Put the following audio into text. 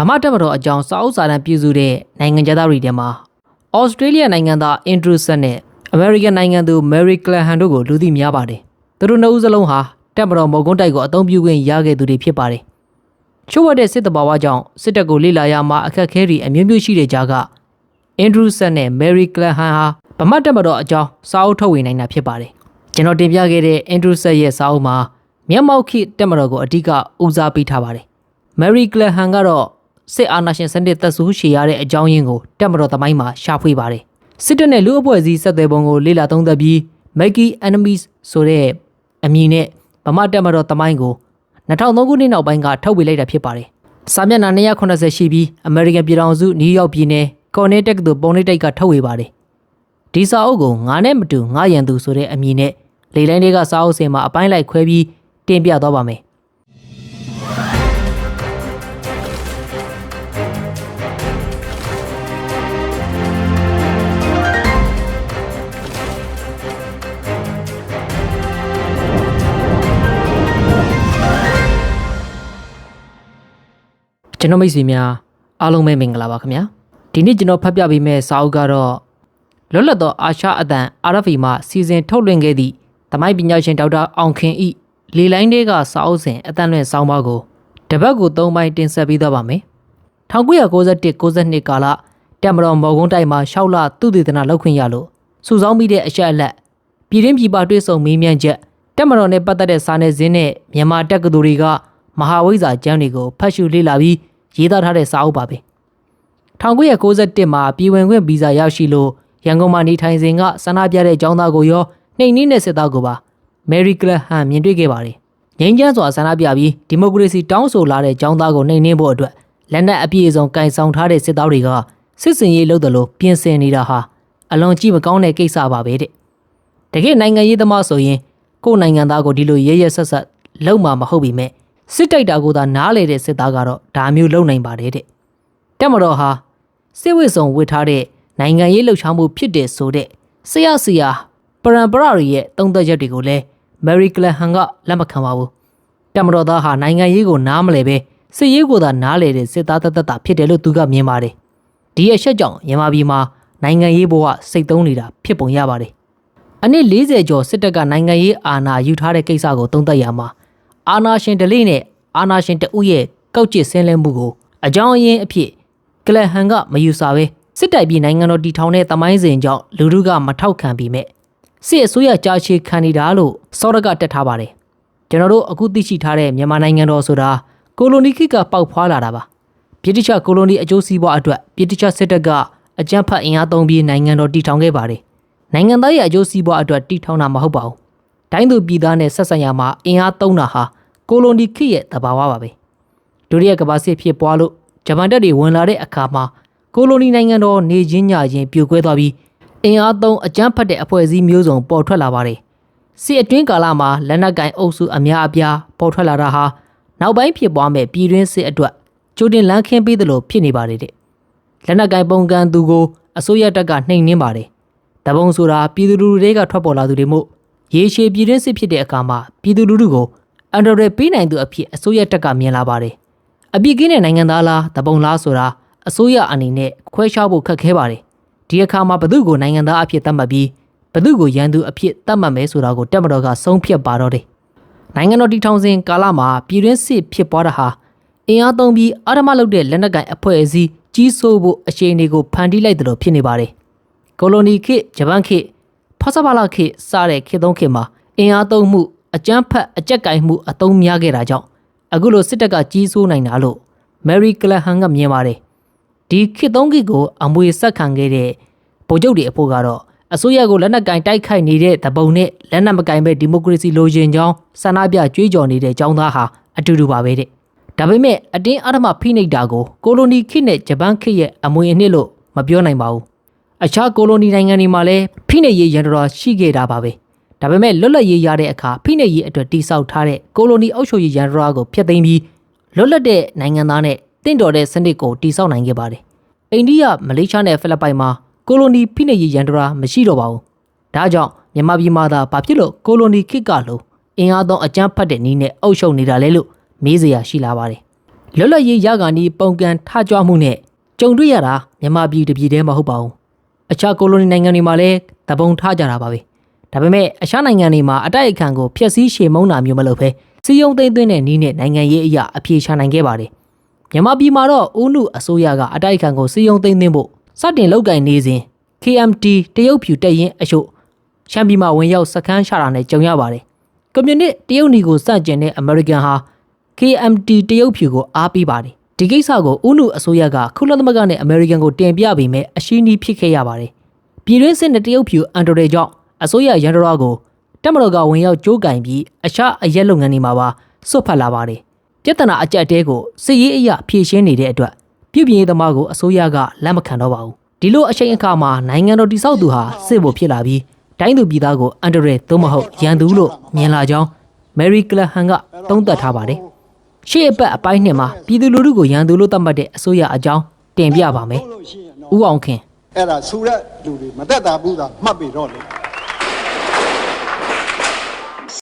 ဗမာတပ်မတော်အကြောင်းစာအုပ်စာတမ်းပြုစုတဲ့နိုင်ငံသားတွေထဲမှာဩစတြေးလျနိုင်ငံသားအင်ဒရူဆန်နဲ့အမေရိကန်နိုင်ငံသူမယ်ရီကလဟန်တို့ကိုလူသိများပါတယ်။သူတို့နှစ်ဦးစလုံးဟာတပ်မတော်မော်ကွန်းတိုက်ကိုအသုံးပြုခွင့်ရခဲ့သူတွေဖြစ်ပါတယ်။ချို့ဝတ်တဲ့စစ်တဘာဝကြောင့်စစ်တပ်ကိုလေ့လာရမှာအခက်အခဲတွေအမျိုးမျိုးရှိတဲ့ကြားကအင်ဒရူဆန်နဲ့မယ်ရီကလဟန်ဟာဗမာတပ်မတော်အကြောင်းစာအုပ်ထုတ်ဝေနိုင်တာဖြစ်ပါတယ်။ကျွန်တော်တင်ပြခဲ့တဲ့အင်ဒရူဆန်ရဲ့စာအုပ်မှာမျက်မှောက်ခိတပ်မတော်ကိုအဓိကဦးစားပေးထားပါတယ်။မယ်ရီကလဟန်ကတော့ စစ်အာဏာရှင်စနစ်သက်ဆိုးရှည်ရတဲ့အကြောင်းရင်းကိုတက်မတော်သမိုင်းမှာရှာဖွေပါတယ်စစ်တပ်နဲ့လူအဖွဲ့အစည်းဆက်သွယ်ပုံကိုလေ့လာသုံးသပ်ပြီး Mikey Enemies ဆိုတဲ့အမည်နဲ့ဗမာတက်မတော်သမိုင်းကို2003ခုနှစ်နောက်ပိုင်းကထုတ်ဝေလိုက်တာဖြစ်ပါတယ်စာမျက်နှာ280ရှိပြီး American ပြည်ထောင်စုနယူးယောက်ပြည်နယ် Cornell တက္ကသိုလ်ပုံနှိပ်တိုက်ကထုတ်ဝေပါတယ်ဒီစာအုပ်ကိုငါနဲ့မတူငါရန်သူဆိုတဲ့အမည်နဲ့လေလိုင်းတွေကစာအုပ်စင်မှာအပိုင်းလိုက်ခွဲပြီးတင်ပြသွားပါမယ် ကျွန်တော်မိတ်ဆွေများအားလုံးပဲမင်္ဂလာပါခင်ဗျာဒီနေ့ကျွန်တော်ဖတ်ပြပေးမယ့်စာအုပ်ကတော့လွတ်လပ်သောအာရှအသံ RFA မှစီစဉ်ထုတ်လွှင့်ခဲ့သည့်သမိုင်းပညာရှင်ဒေါက်တာအောင်ခင်ဤလေလိုင်းတွေကစာအုပ်စဉ်အသံလွှင့်ဆောင်းပါးကိုတပတ်ကို၃ပိုင်းတင်ဆက်ပေးသွားပါမယ်1991 92ကာလတက်မတော်မော်ကုန်းတိုက်မှာရှောက်လာသူတည်တနာလောက်ခွင့်ရလို့စုဆောင်းပြီးတဲ့အချက်အလက်ပြည်တွင်းပြည်ပတွဲဆုံမေးမြန်းချက်တက်မတော်နဲ့ပတ်သက်တဲ့စာနယ်ဇင်းနဲ့မြန်မာတက္ကသိုလ်တွေကမဟာဝိဇ္ဇာကျမ်းတွေကိုဖတ်ရှုလေ့လာပြီး ရေးသားထားတဲ့စာအုပ်ပါပဲ1991မှာပြည်ဝင်ခွင့်ဗီဇာရရှိလို့ရန်ကုန်မှာနေထိုင်စဉ်ကဆန္ဒပြတဲ့ចောင်းသားကိုရောနှိမ်နှင်းတဲ့စစ်သားကိုပါမယ်ရီကလဟန်မြင်တွေ့ခဲ့ပါတယ်ငင်းချမ်းစွာဆန္ဒပြပြီးဒီမိုကရေစီတောင်းဆိုလာတဲ့ចောင်းသားကိုနှိမ်နှင်းဖို့အတွက်လက်နက်အပြည့်အစုံကင်ဆောင်ထားတဲ့စစ်သားတွေကစစ်စင်ရေးလုပ်တယ်လို့ပြင်ဆင်နေတာဟာအလွန်ကြည့်မကောင်းတဲ့ကိစ္စပါပဲတဲ့တကယ်နိုင်ငံရေးသမားဆိုရင်ကိုယ်နိုင်ငံသားကိုဒီလိုရဲရဲဆက်ဆက်လုံမှာမဟုတ်ပြီမဲ့ စစ်တိုက်တာကိုသာနားလေတဲ့စစ်သားကတော့ဒါမျိုးလုံနိုင်ပါတယ်တဲ့တက်မတော်ဟာစစ်ဝိစုံဝစ်ထားတဲ့နိုင်ငံရေးလှုပ်ရှားမှုဖြစ်တဲ့ဆိုတဲ့ဆရာဆရာပရံပရတွေရဲ့တုံ့သက်ချက်တွေကိုလည်းမယ်ရီကလဟန်ကလက်မခံပါဘူးတက်မတော်သားဟာနိုင်ငံရေးကိုနားမလဲပဲစစ်ရေးကိုသာနားလေတဲ့စစ်သားတသက်တာဖြစ်တယ်လို့သူကမြင်ပါတယ်ဒီအချက်ကြောင့်မြန်မာပြည်မှာနိုင်ငံရေးဘဝစိတ်သုံးနေတာဖြစ်ပုံရပါတယ်အနည်း40ကျော်စစ်တပ်ကနိုင်ငံရေးအာဏာယူထားတဲ့ကိစ္စကိုသုံးသပ်ရမှာ အာနာရှင်ဒလိနဲ့အာနာရှင်တဦးရဲ့ကောက်ကျစ်ဆင်းလဲမှုကိုအကြောင်းအရင်းအဖြစ်ကလဟန်ကမယူဆပဲစစ်တိုက်ပြည်နိုင်ငံတော်တည်ထောင်တဲ့တမိုင်းစဉ်ကြောင့်လူထုကမထောက်ခံပြီးမဲ့စစ်အစိုးရကြားချေခံနေတာလို့စောရကတက်ထားပါတယ်ကျွန်တော်တို့အခုသိရှိထားတဲ့မြန်မာနိုင်ငံတော်ဆိုတာကိုလိုနီခေတ်ကပေါက်ဖွာလာတာပါပြည်တိချကိုလိုနီအကျိုးစီးပွားအတွက်ပြည်တိချစစ်တပ်ကအကြမ်းဖက်အင်အားသုံးပြီးနိုင်ငံတော်တည်ထောင်ခဲ့ပါတယ်နိုင်ငံသားရဲ့အကျိုးစီးပွားအတွက်တည်ထောင်တာမဟုတ်ပါဘူးတိုင်းသူပြည်သားနဲ့ဆက်ဆံရမှာအင်အားသုံးတာဟာ ကိုလိုနီခေတ်ရဲ့သဘာဝပါပဲဒုတိယကမ္ဘာစစ်ဖြစ်ပွားလို့ဂျပန်တပ်တွေဝင်လာတဲ့အခါမှာကိုလိုနီနိုင်ငံတော်နေချင်းညချင်းပြိုကွဲသွားပြီးအင်အားသုံးအကြမ်းဖက်တဲ့အဖွဲ့အစည်းမျိုးစုံပေါ်ထွက်လာပါတယ်စစ်အတွင်းကာလမှာလက်နက်ကင်အုပ်စုအများအပြားပေါ်ထွက်လာတာဟာနောက်ပိုင်းဖြစ်ပွားမဲ့ပြည်တွင်းစစ်အတွက်ကြိုတင်လမ်းခင်းပေးသလိုဖြစ်နေပါတယ်တဲ့လက်နက်ကင်ပုံကန်သူကိုအစိုးရတပ်ကနှိမ်နှင်းပါတယ်တပုံဆိုတာပြည်သူလူထုတွေကထွက်ပေါ်လာသူတွေမို့ရေရှည်ပြည်တွင်းစစ်ဖြစ်တဲ့အခါမှာပြည်သူလူထုကို အန်ဒရယ်ပေးနိုင်သူအဖြစ်အစိုးရတက်ကမြင်လာပါတယ်။အပြစ်ကင်းတဲ့နိုင်ငံသားလားတပုံလားဆိုတာအစိုးရအနေနဲ့ခွဲခြားဖို့ခက်ခဲပါတယ်။ဒီအခါမှာဘသူ့ကိုနိုင်ငံသားအဖြစ်သတ်မှတ်ပြီးဘသူ့ကိုရန်သူအဖြစ်သတ်မှတ်မယ်ဆိုတာကိုတက်မတော်ကဆုံးဖြတ်ပါတော့တယ်။နိုင်ငံတော်တည်ထောင်စဉ်ကာလမှာပြည်တွင်းစစ်ဖြစ်ပွားတာဟာအင်အားသုံးပြီးအာဓမလုပ်တဲ့လက်နက်ကိုင်အဖွဲ့အစည်းကြီးစိုးဖို့အခြေအနေကိုဖန်တီးလိုက်တယ်လို့ဖြစ်နေပါတယ်။ကိုလိုနီခေတ်ဂျပန်ခေတ်ဖဆပါလာခေတ်စတဲ့ခေတ်သုံးခေတ်မှာအင်အားသုံးမှု အကြမ်းဖက်အကြက်ကင်မှုအသုံးများခဲ့တာကြောင့်အခုလိုစစ်တပ်ကကြီးစိုးနိုင်တာလို့မယ်ရီကလဟန်ကမြင်ပါတယ်ဒီခေတ်သုံးခေတ်ကိုအမွေဆက်ခံခဲ့တဲ့ဗိုလ်ချုပ်တွေအဖို့ကတော့အစိုးရကိုလက်နက်ကင်တိုက်ခိုက်နေတဲ့တပုံနဲ့လက်နက်မကင်ပဲဒီမိုကရေစီလိုချင်ကြောင်းဆန္ဒပြကြွေးကြော်နေတဲ့ចောင်းသားဟာအတူတူပါပဲတဲ့ဒါပေမဲ့အတင်းအဓမ္မဖိနှိပ်တာကိုကိုလိုနီခေတ်နဲ့ဂျပန်ခေတ်ရဲ့အမွေအနှစ်လို့မပြောနိုင်ပါဘူးအခြားကိုလိုနီနိုင်ငံတွေမှာလည်းဖိနှိပ်ရေးရန်တော်ရှိခဲ့တာပါပဲ။ ဒါပေမဲ့လွတ်လပ်ရေးရတဲ့အခါဖိနှိပ်ရေးအတွက်တိစောက်ထားတဲ့ကိုလိုနီအုပ်ချုပ်ရေးရန်ဒရာကိုဖျက်သိမ်းပြီးလွတ်လပ်တဲ့နိုင်ငံသားနဲ့တင့်တော်တဲ့စနစ်ကိုတိစောက်နိုင်ခဲ့ပါတယ်။အိန္ဒိယမလေးရှားနဲ့ဖိလစ်ပိုင်မှာကိုလိုနီဖိနှိပ်ရေးရန်ဒရာမရှိတော့ပါဘူး။ဒါကြောင့်မြန်မာပြည်မှာသာဘာဖြစ်လို့ကိုလိုနီခေတ်ကလို့အင်အားသုံးအကြမ်းဖက်တဲ့နည်းနဲ့အုပ်ချုပ်နေတာလဲလို့မေးစရာရှိလာပါတယ်။လွတ်လပ်ရေးရဂါနီးပုံကန်ထကြွမှုနဲ့ကြုံတွေ့ရတာမြန်မာပြည်တစ်ပြည်တည်းမဟုတ်ပါဘူးအခြားကိုလိုနီနိုင်ငံတွေမှာလည်းတပုံထားကြတာပါပဲ ဒါပေမဲ့အခြားနိုင်ငံတွေမှာအတိုက်အခံကိုဖျက်ဆီးရှေမုန်းတာမျိုးမလုပ်ဘဲစီယုံသိမ့်သွင်းတဲ့နီးနဲ့နိုင်ငံရေးအရာအပြေရှာနိုင်ခဲ့ပါတယ်မြန်မာပြည်မှာတော့ဦးနုအစိုးရကအတိုက်အခံကိုစီယုံသိမ့်သွင်းဖို့စတင်လောက်ကင်နေစဉ် KMT တရုတ်ဖြူတက်ရင်အရှုပ်ရှမ်းပြည်မှာဝင်ရောက်စခန်းချတာနဲ့ကြုံရပါတယ်ကွန်မြူနစ်တရုတ်နီကိုစတင်တဲ့အမေရိကန်ဟာ KMT တရုတ်ဖြူကိုအားပေးပါတယ်ဒီကိစ္စကိုဥနုအစိုးရကခုလသမဂ္ဂနဲ့အမေရိကန်ကိုတင်ပြပေမဲ့အရှိနီးဖြစ်ခဲ့ရပါတယ်ပြည်တွင်းစစ်နဲ့တရုတ်ဖြူအန်တိုတွေကြောင့် အစိုးရရန်တော်ကိုတက်မတော်ကဝင်ရောက်ကြိုးကင်ပြီးအခြားအရက်လုပ်ငန်းတွေမှာပါစွတ်ဖက်လာပါတယ်ပြဿနာအကြက်တဲကိုစစ်ရေးအရာဖြေရှင်းနေတဲ့အတွက်ပြည်ပြင်းရေးသမားကိုအစိုးရကလက်မခံတော့ပါဘူးဒီလိုအချိန်အခါမှာနိုင်ငံတော်တိစောက်သူဟာစစ်ဖို့ဖြစ်လာပြီးတိုင်းသူပြည်သားကိုအန်တိုတွေသို့မဟုတ်ရန်သူလို့မြင်လာကြောင်းမယ်ရီကလဟန်ကသုံးသပ်ထားပါတယ်ရှေ့အပတ်အပိုင်းနှစ်မှာပြည်သူလူထုကိုရန်သူလို့သတ်မှတ်တဲ့အစိုးရအကြောင်းတင်ပြပါမယ်လို့ရှိရင်။ဦးအောင်ခင်အဲ့ဒါဆူရက်လူတွေမသက်တာဘူးသာမှတ်ပြီးတော့လေ